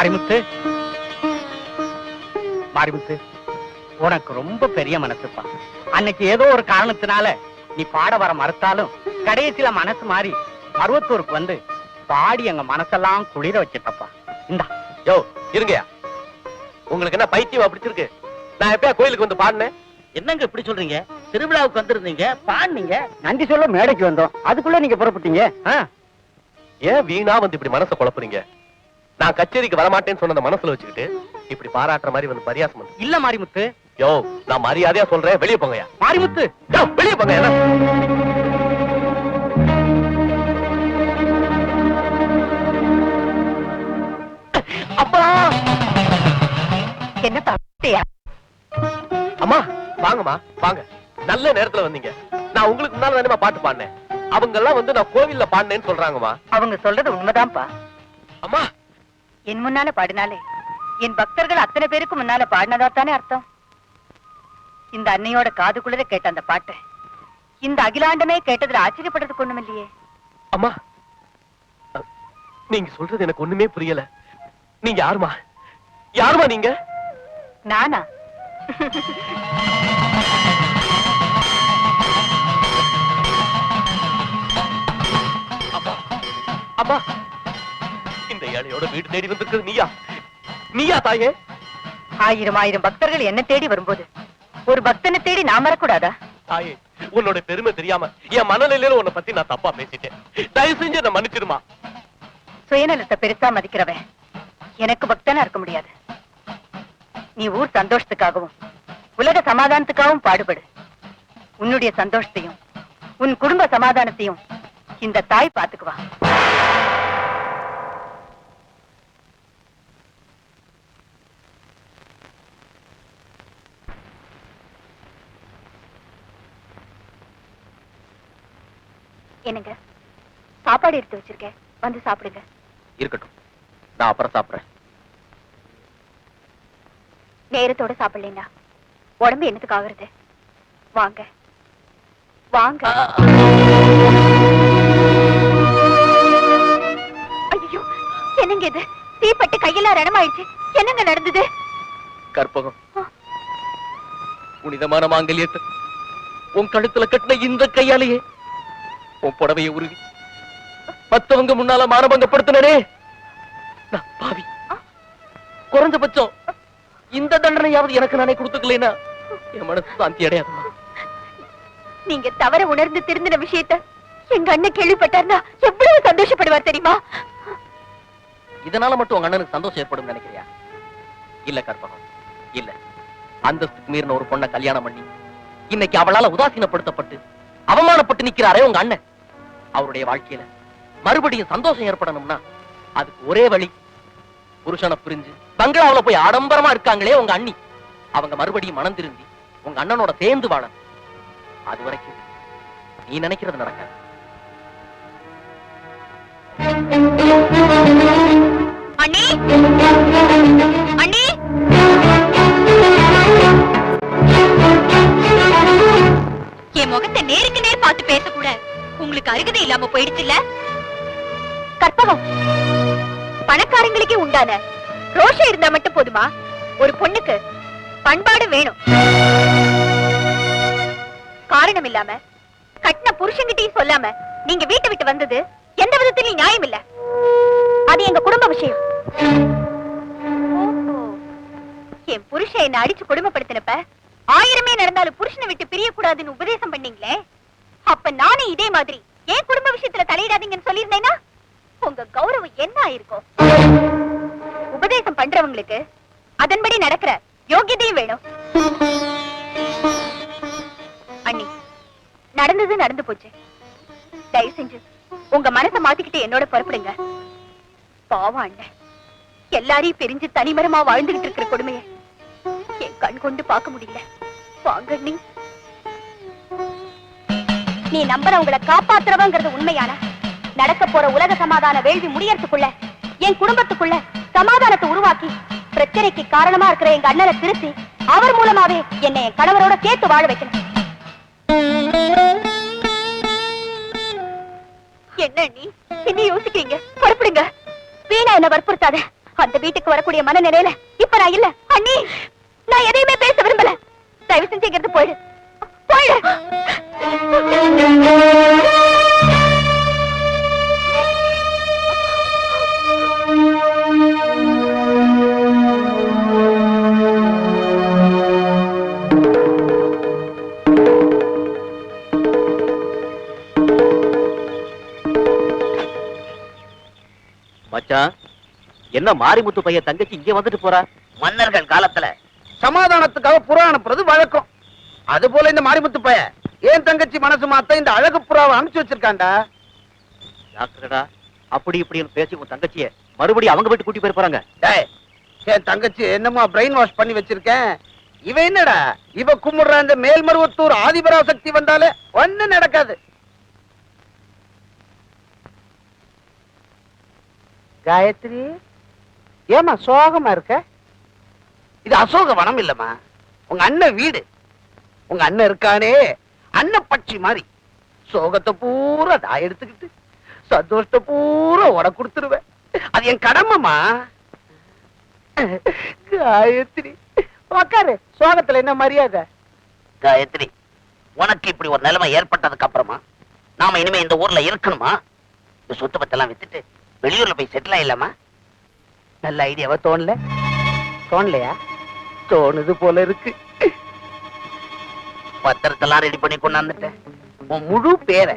மாரிமுத்து. மாரிமுத்து உனக்கு ரொம்ப பெரிய மனசுப்பா அன்னைக்கு ஏதோ ஒரு காரணத்தினால நீ பாட வர மறுத்தாலும் கடைசியில மனசு மாறி பருவத்தூருக்கு வந்து பாடி எங்க மனசெல்லாம் குளிர வச்சிட்டப்பா. இந்தா. யோ இருங்கயா உங்களுக்கு என்ன பைத்தியமா பிடிச்சிருக்கு? நான் எப்பயா கோயிலுக்கு வந்து பாடினேன்? என்னங்க இப்படி சொல்றீங்க? திருவிழாவுக்கு வந்திருந்தீங்க பாடினீங்க. நன்றி சொல்ல மேடைக்கு வந்தோம். அதுக்குள்ள நீங்க புறப்பட்டீங்க. ஏன் வீணா வந்து இப்படி மனசை குழப்புறீங்க? நான் கச்சேரிக்கு வரமாட்டேன்னு சொன்னத மனசுல வச்சுக்கிட்டு இப்படி பாராட்டுற மாதிரி வந்து பரியாசம் பண்ணு இல்ல மாரிமுத்து. யோ நான் மரியாதையா சொல்றேன் வெளியே போங்கயா மாரிமுத்து. யோ வெளியே போங்க அப்பா! என்ன சாப்பிட்டியா அம்மா வாங்கம்மா வாங்க. நல்ல நேரத்துல வந்தீங்க. நான் உங்களுக்கு முன்னால தானே பாட்டு பாடினேன். அவங்க எல்லாம் வந்து நான் கோவில்ல பாடினேன்னு சொல்றாங்கம்மா. அவங்க சொல்றது உண்மைதான்ப்பா. அம்மா என் முன்னால பாடினாலே. என் பக்தர்கள் அத்தனை பேருக்கு முன்னால பாடினதா தானே அர்த்தம்? இந்த அன்னையோட காதுக்குள்ளத கேட்ட அந்த பாட்டை. இந்த அகிலாண்டமே கேட்டதுல ஆச்சரியப்படுறதுக்கு ஒண்ணும் இல்லையே. அம்மா நீங்க சொல்றது எனக்கு ஒண்ணுமே புரியல. நீங்க யாருமா? யாருமா நீங்க? நானா? அம்மா அம்மா. ஏழையோட வீடு தேடி வந்திருக்கிறது நீயா? நீயா தாயே? ஆயிரம் ஆயிரம் பக்தர்கள் என்ன தேடி வரும்போது. ஒரு பக்தனை தேடி நான் வரக்கூடாதா? தாயே உன்னோட பெருமை தெரியாம என் மனநிலையில உன்னை பத்தி நான் தப்பா பேசிட்டேன். தயவு செஞ்சு என்ன மன்னிச்சிருமா? சுயநலத்தை பெருசா மதிக்கிறவன் எனக்கு பக்தனா இருக்க முடியாது. நீ ஊர் சந்தோஷத்துக்காகவும் உலக சமாதானத்துக்காகவும் பாடுபடு. உன்னுடைய சந்தோஷத்தையும் உன் குடும்ப சமாதானத்தையும் இந்த தாய் பாத்துக்குவா என்னங்க? சாப்பாடு எடுத்து வச்சிருக்கேன். வந்து சாப்பிடுங்க. இருக்கட்டும். நான் அப்புறம் சாப்பிடுறேன். நேரத்தோட சாப்பிடலைன்னா உடம்பு என்னத்துக்கு ஆகுறது? வாங்க. வாங்க. ஐயோ என்னங்க இது? தீப்பட்டு கையெல்லாம் ரணமாயிடுச்சு. என்னங்க நடந்தது? கற்பகம். புனிதமான மாங்கல்யத்தை உன் கழுத்துல கட்டின இந்த கையாலேயே உன் புடவையை உருவி. மத்தவங்க முன்னால மானபங்கப்படுத்தினே பாவி. குறைஞ்சபட்சம் இந்த தண்டனையாவது எனக்கு நானே கொடுத்துக்கலைன்னா என் மனசு சாந்தி அடையாதுமா? நீங்க தவற உணர்ந்து திருந்தின விஷயத்த எங்க அண்ணன் கேள்விப்பட்டார்னா எவ்வளவு சந்தோஷப்படுவார் தெரியுமா? இதனால மட்டும் உங்க அண்ணனுக்கு சந்தோஷம் ஏற்படும் நினைக்கிறியா? இல்ல கற்பகம். இல்ல. அந்தஸ்துக்கு மீறின ஒரு பொண்ணை கல்யாணம் பண்ணி இன்னைக்கு அவளால உதாசீனப்படுத்தப்பட்டு அவமானப்பட்டு நிக்கிறாரே உங்க அண்ணன். அவருடைய வாழ்க்கையில. மறுபடியும் சந்தோஷம் ஏற்படணும்னா அதுக்கு ஒரே வழி புருஷனை புரிஞ்சு பங்களாவில் போய் ஆடம்பரமா இருக்காங்களே உங்க அண்ணி. அவங்க மறுபடியும் மனம் திருந்தி உங்க அண்ணனோட சேர்ந்து வாழணும். அது வரைக்கும் நீ நினைக்கிறது நடக்காது. அண்ணி? அண்ணி? என் முகத்தை நேருக்கு நேர் பார்த்து பேசக்கூட உங்களுக்கு அருகதை இல்லாம போயிடுச்சுல்ல? கற்பகம். பணக்காரங்களுக்கே உண்டான ரோஷம் இருந்தா மட்டும் போதுமா? ஒரு பொண்ணுக்கு பண்பாடு வேணும். காரணம் இல்லாம கட்டின புருஷங்கிட்டையும் சொல்லாம நீங்க வீட்டை விட்டு வந்தது எந்த விதத்திலும் நியாயம் இல்ல. அது எங்க குடும்ப விஷயம். என் புருஷன் என்ன அடிச்சு கொடுமைப்படுத்தினப்ப ஆயிரமே நடந்தாலும் புருஷனை விட்டு பிரியக்கூடாதுன்னு உபதேசம் பண்ணீங்களே? அப்ப நானே இதே மாதிரி என் குடும்ப விஷயத்துல தலையிடாதீங்கன்னு சொல்லியிருந்தேன்னா உங்க கௌரவம் என்ன ஆயிருக்கும் உபதேசம் பண்றவங்களுக்கு அதன்படி நடக்கிற யோகியதையும் வேணும். அண்ணி நடந்தது நடந்து போச்சு. தயவு செஞ்சு உங்க மனசை மாத்திக்கிட்டு என்னோட புறப்படுங்க. பாவம் அண்ணன் எல்லாரையும் பிரிஞ்சு தனிமரமா வாழ்ந்துகிட்டு இருக்கிற கொடுமையை என் கண் கொண்டு பார்க்க முடியல. வாங்க நீ நீ நம்புறவங்களை காப்பாத்துறவங்கிறது உண்மையான? நடக்க போற உலக சமாதான வேள்வி முடியறதுக்குள்ள என் குடும்பத்துக்குள்ள சமாதானத்தை உருவாக்கி பிரச்சனைக்கு காரணமா இருக்கிற எங்க அண்ணனை திருத்தி அவர் மூலமாவே என்னை என் கணவரோட சேர்த்து வாழ வைக்கணும். என்ன நீ? என்ன யோசிக்கிறீங்க? புறப்படுங்க. வீணா என்ன வற்புறுத்தாத. அந்த வீட்டுக்கு வரக்கூடிய மனநிலையில இப்ப நான் இல்ல. அண்ணி நான் எதையுமே பேச விரும்பல. தயவு செஞ்சு இங்கிருந்து போயிடு. போயிடு மச்சான் என்ன மாரிமுத்து பையன் தங்கச்சி இங்க வந்துட்டு போறா? மன்னர்கள் காலத்துல சமாதானத்துக்காக புறா அனுப்புறது வழக்கம். அது போல இந்த மாரிமுத்து பைய ஏன் தங்கச்சி மனசு மாத்த இந்த அழகு புறாவை அனுப்பிச்சு வச்சிருக்காண்டா டாக்டர்டா அப்படி இப்படின்னு பேசி உன் தங்கச்சிய மறுபடியும் அவங்க வீட்டு கூட்டி போய் போறாங்க. டேய் என் தங்கச்சி என்னமோ பிரெயின் வாஷ் பண்ணி வச்சிருக்கேன். இவ என்னடா? இவ கும்பிடுற அந்த மேல்மருவத்தூர் ஆதிபராசக்தி வந்தாலே ஒண்ணு நடக்காது. காயத்ரி ஏமா சோகமா இருக்க? இது அசோக வனம் இல்லம்மா. உங்க அண்ணன் வீடு. உங்க அண்ணன் இருக்கானே. அண்ணன் பட்சி மாதிரி. சோகத்தை பூரா நான் எடுத்துக்கிட்டு சந்தோஷத்தை பூரா உனக்கு கொடுத்துருவேன். அது என் கடமைமா காயத்ரி உக்காரு. சோகத்துல என்ன மரியாதை? காயத்ரி உனக்கு இப்படி ஒரு நிலைமை ஏற்பட்டதுக்கு அப்புறமா நாம இனிமே இந்த ஊர்ல இருக்கணுமா? இந்த சொத்து பத்தெல்லாம் வித்துட்டு வெளியூர்ல போய் செட்டில் ஆயிடலாமா? நல்ல ஐடியாவா தோணல. தோணலையா? தோணுது போல இருக்கு. பத்திரத்தெல்லாம் ரெடி பண்ணி கொண்டாந்துட்டேன். உன் முழு பேரை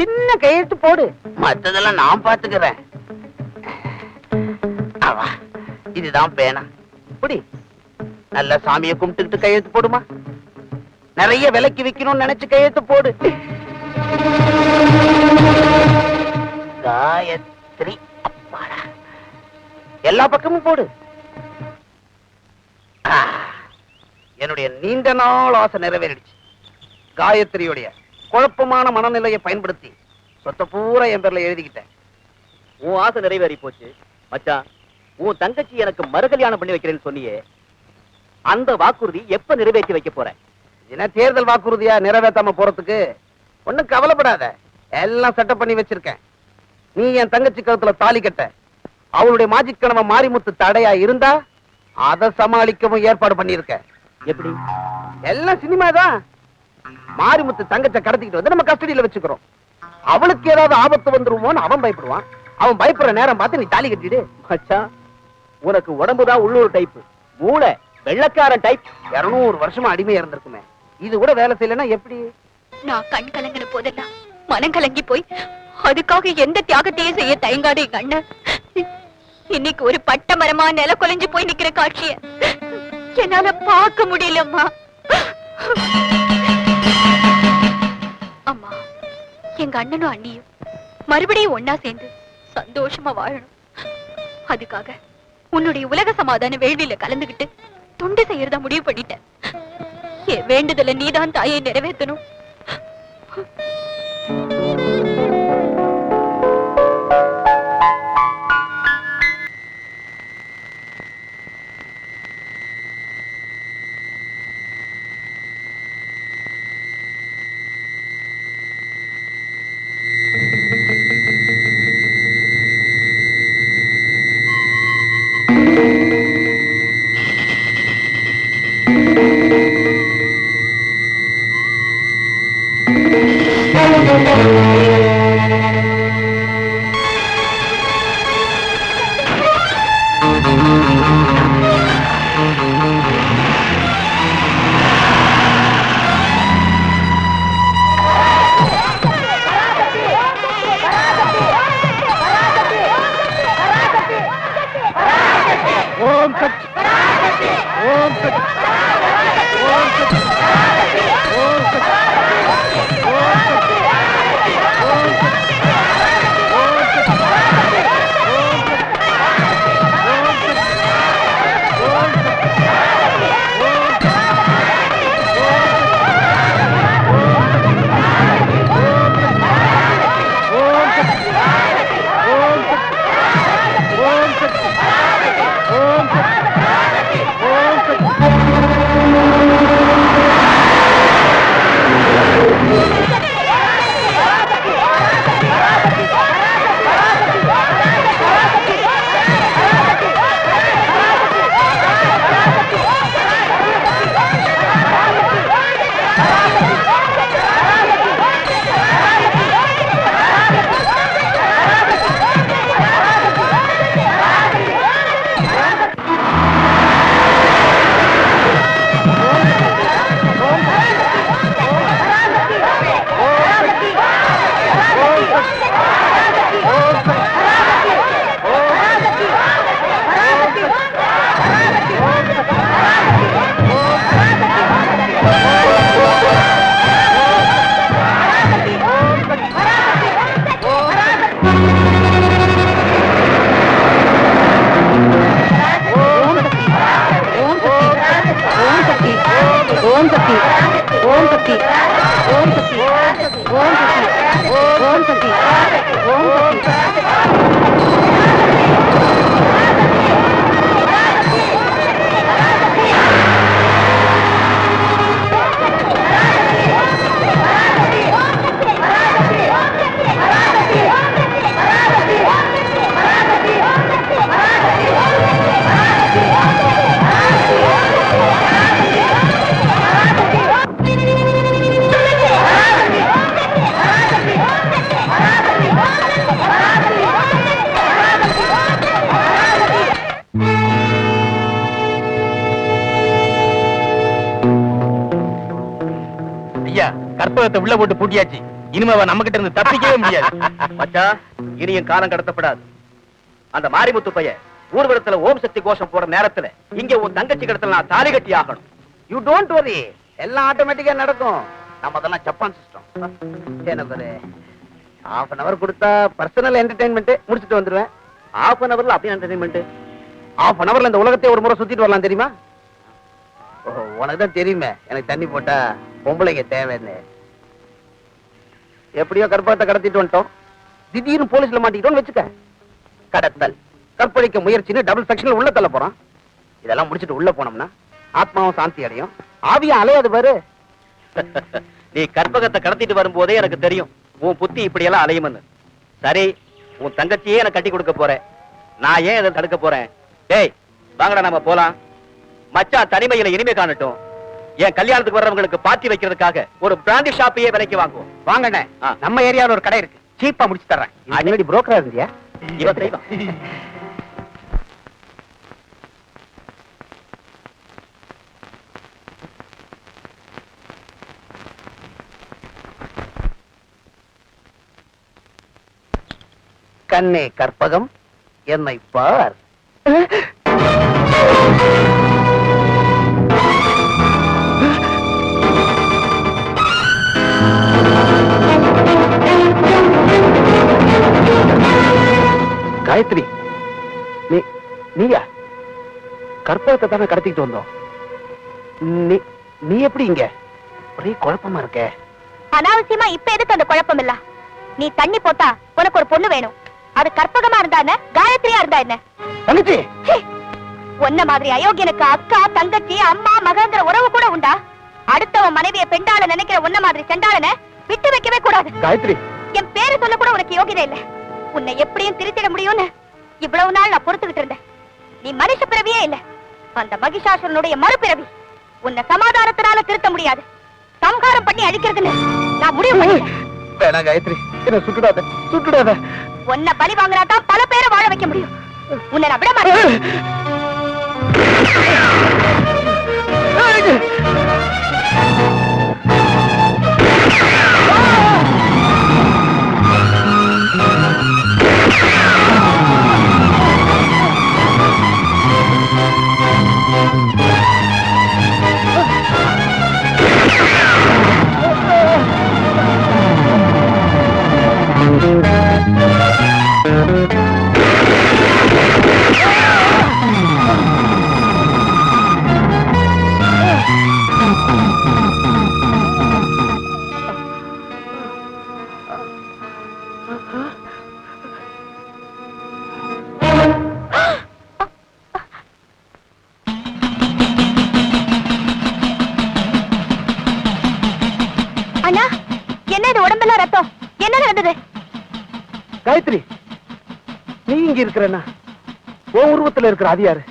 சின்ன கையெழுத்து போடு. மத்ததெல்லாம் நான் பாத்துக்கிறேன். இதுதான் பேனா. புடி நல்ல சாமியை கும்பிட்டுக்கிட்டு கையெழுத்து போடுமா? நிறைய விலைக்கு விக்கணும்னு நினைச்சு கையெழுத்து போடு. காயத்ரி அப்பாடா. எல்லா பக்கமும் போடு. என்னுடைய நீண்ட நாள் ஆசை நிறைவேறிடுச்சு. காயத்ரியுடைய குழப்பமான மனநிலையை பயன்படுத்தி சொத்தை பூரா என் பேர்ல எழுதிக்கிட்டேன். உன் ஆசை நிறைவேறி போச்சு. மச்சான் உன் தங்கச்சி எனக்கு மறுகல்யாணம் பண்ணி வைக்கிறேன்னு சொன்னியே. அந்த வாக்குறுதி எப்ப நிறைவேற்றி வைக்க போற? என்ன தேர்தல் வாக்குறுதியா நிறைவேத்தாம போறதுக்கு? ஒண்ணும் கவலைப்படாத. எல்லாம் செட்டப் பண்ணி வச்சிருக்கேன். நீ என் தங்கச்சி கழுத்துல தாலி கட்ட. அவளுடைய மாஜிக் கனவை மாரிமுத்து தடையா இருந்தா அதை சமாளிக்கவும் ஏற்பாடு பண்ணியிருக்க. எப்படி? எல்லாம் சினிமா தான் மாரிமுத்து தங்கச்ச கடத்திக்கிட்டு வந்து நம்ம கஸ்டடியில வச்சுக்கிறோம். அவளுக்கு ஏதாவது ஆபத்து வந்துருமோன்னு அவன் பயப்படுவான். அவன் பயப்படுற நேரம் பார்த்து நீ தாலி கட்டிடு. மச்சான் உனக்கு உடம்புதான் உள்ளூர் டைப் மூளை வெள்ளக்காரன் டைப் இருநூறு வருஷமா அடிமையா இருந்திருக்குமே இது கூட வேலை செய்யலைன்னா எப்படி? நான் கண் கலங்கின போதெல்லாம் மனம் கலங்கி போய் அதுக்காக எந்த தியாகத்தையும் செய்ய தயங்காத எங்க அண்ணன் இன்னைக்கு ஒரு பட்ட மரமா நில குலைஞ்சு போய் நிக்கிற காட்சிய என்னால பார்க்க முடியலம்மா. அம்மா எங்க அண்ணனும் அண்ணியும் மறுபடியும் ஒன்னா சேர்ந்து சந்தோஷமா வாழணும். அதுக்காக உன்னுடைய உலக சமாதான வேள்வியில கலந்துகிட்டு துண்டு செய்யறதா முடிவு பண்ணிட்டேன். என் வேண்டுதல நீதான் தாயை நிறைவேற்றணும். ஐயா கற்பகத்தை உள்ள போட்டு பூட்டியாச்சு. இனிமே நம்ம கிட்ட இருந்து தப்பிக்கவே முடியாது. மச்சான் இனியும் காலம் கடத்தப்படாது. அந்த மாரிமுத்து பைய ஊர்வலத்துல ஓம் சக்தி கோஷம் போற நேரத்துல இங்க உன் தங்கச்சி கடத்தல நான் தாலி கட்டி ஆகணும். யூ டோன்ட் வரி எல்லாம் ஆட்டோமேட்டிக்கா நடக்கும். நம்ம அதெல்லாம் ஜப்பான் சிஸ்டம் எனக்கு ஒரு ஹாஃப் அன் அவர் கொடுத்தா பர்சனல் என்டர்டைன்மெண்ட் முடிச்சுட்டு வந்துருவேன். ஹாஃப் அன் அவர்ல அப்படியே என்டர்டைன்மெண்ட் ஹாஃப் அன் அவர்ல இந்த உலகத்தை ஒரு முறை சுத்திட்டு வரலாம் தெரியுமா? உனக்கு தான் தெரியுமே. எனக்கு தண்ணி போட்டா பொம்பளைங்க தேவைன்னு எப்படியோ கற்பகத்தை கடத்திட்டு வந்துட்டோம். திடீர்னு போலீஸ்ல மாட்டிக்கிட்டோம்னு வச்சுக்க. கடத்தல் கற்பழிக்க முயற்சின்னு டபுள் செக்ஷன்ல உள்ள தள்ள போறான் இதெல்லாம் முடிச்சிட்டு உள்ள போனோம்னா ஆத்மாவும் சாந்தி அடையும். ஆவியும் அலையாது பாரு. நீ கற்பகத்தை கடத்திட்டு வரும்போதே எனக்கு தெரியும். உன் புத்தி இப்படியெல்லாம் அலையும்னு. சரி உன் தங்கச்சியே எனக்கு கட்டி கொடுக்க போறேன் நான் ஏன் இதை தடுக்க போறேன்? டேய் வாங்கடா நம்ம போலாம். மச்சான் தனிமையில இனிமே காணட்டும். என் கல்யாணத்துக்கு வர்றவங்களுக்கு பார்ட்டி வைக்கிறதுக்காக ஒரு பிராண்டி ஷாப்பையே விலைக்கு வாங்குவோம். வாங்கண்ணே. நம்ம ஏரியால ஒரு கடை இருக்கு. சீப்பா முடிச்சு தர்றேன். புரோக்கரா இருந்தியா இவன் கண்ணே கற்பகம் என்னை பார். காயத்ரி நீ நீயா? கற்பகத்தை தானே கடத்திக்கிட்டு வந்தோம். நீ நீ எப்படி இங்க? ஒரே குழப்பமா இருக்க. அனாவசியமா இப்ப எதுக்கு அந்த குழப்பம் இல்ல நீ தண்ணி போட்டா உனக்கு ஒரு பொண்ணு வேணும். அது கற்பகமா இருந்தா என்ன? காயத்ரியா இருந்தா என்ன? தங்கச்சி! ச்சீ! உன்ன மாதிரி அயோக்கியனுக்கு அக்கா தங்கச்சி அம்மா மகங்கிற உறவு கூட உண்டா? அடுத்தவன் மனைவிய பெண்டால நினைக்கிற உன்ன மாதிரி செண்டாளன விட்டு வைக்கவே கூடாது. காயத்ரி! என் பேரு சொல்ல கூட உனக்கு யோகிதை இல்ல. உன்னை எப்படியும் திருத்திட முடியும்னு இவ்வளவு நாள் நான் பொறுத்துக்கிட்டு இருந்தேன். நீ மனுஷ பிறவியே இல்ல. அந்த மகிஷாசுரனுடைய மறுபிறவி. உன்னை சமாதானத்தினால திருத்த முடியாது. சம்ஹாரம் பண்ணி அழிக்கிறதுன்னு நான் முடிவு பண்ணிட்டேன் வேணா காயத்ரி என்ன சுட்டுடாத சுட்டுடாத. உன்னை பலி வாங்கினா தான் பல பேரை வாழ வைக்க முடியும். உன்னை நான் விட மாட்டேன். அண்ணா காயத்ரி நீ இங்க இருக்கிறனா உன் உருவத்துல இருக்கிற அது யாரு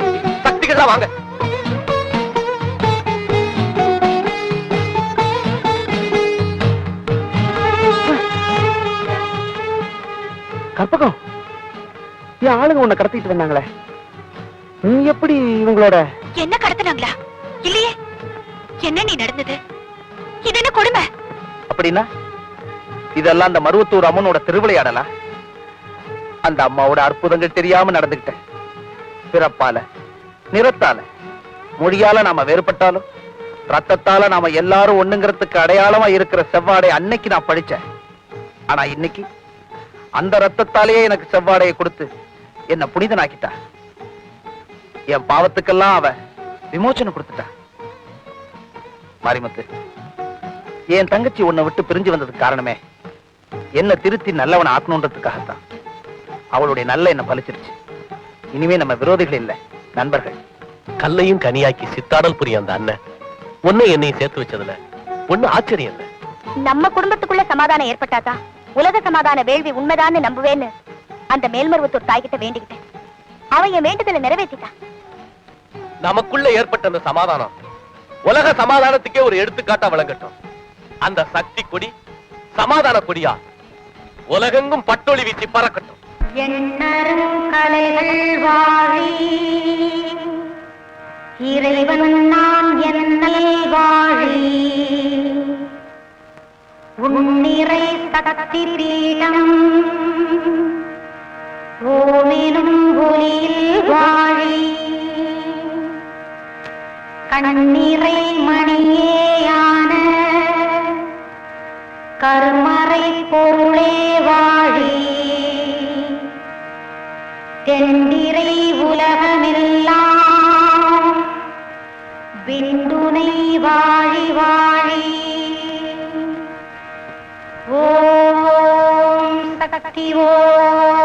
வாங்க சக்திகள் தான் வாங்க. கற்பகம் என் ஆளுங்க உன்னை கடத்திட்டு வந்தாங்களே. நீ எப்படி இவங்களோட என்ன கடத்தினாங்களா? இல்லையே. என்ன நீ நடந்தது? அப்படின்னா இதெல்லாம் அந்த மருவத்தூர் அம்மனோட திருவிளையாடலா? அந்த அம்மாவோட அற்புதங்கள் தெரியாம நடந்துகிட்டேன். பிறப்பால நிறத்தால. மொழியால நாம வேறுபட்டாலும் ரத்தத்தால நாம எல்லாரும் ஒண்ணுங்கிறதுக்கு அடையாளமா இருக்கிற செவ்வாடை அன்னைக்கு நான் படிச்சேன். ஆனா இன்னைக்கு அந்த ரத்தத்தாலேயே எனக்கு செவ்வாடையை கொடுத்து என்ன புனிதனாக்கிட்டா. என் பாவத்துக்கெல்லாம் அவ விமோச்சனம் கொடுத்துட்டா. மாரிமுத்து என் தங்கச்சி உன்னை விட்டு பிரிஞ்சு வந்ததுக்கு காரணமே என்ன திருத்தி நல்லவனை ஆக்கணுன்றதுக்காகத்தான். அவளுடைய நல்ல என்ன பலிச்சிருச்சு இனிமே நம்ம விரோதிகள் இல்ல. நண்பர்கள். கல்லையும் கனியாக்கி சித்தாடல் புரிய அந்த அண்ணன். உன்னை என்னையும் சேர்த்து வச்சதுல. ஒண்ணு ஆச்சரியம் இல்ல. நம்ம குடும்பத்துக்குள்ள சமாதானம் ஏற்பட்டாதான் உலக சமாதான வேள்வி உண்மைதான்னு நம்புவேன்னு அந்த மேல்மருவத்தூர் தாய்கிட்ட வேண்டிக்கிட்டேன். அவன் என் வேண்டுதலை நிறைவேற்றிட்டான். நமக்குள்ள ஏற்பட்ட அந்த சமாதானம் உலக சமாதானத்துக்கே ஒரு எடுத்துக்காட்டா விளங்கட்டும். அந்த சக்தி கொடி சமாதான கொடியா? உலகெங்கும் பட்டொளி வீசி பறக்கட்டும். எண்ணரும் கலைகள் வாழி. இறைவன் நான் என்னை வாழி. உன்னிறை சக்தி பீடம். ஓமெனும் ஒளியில் வாழி. கண்ணிறை மணியேயான. கருமறை பொருளே activo.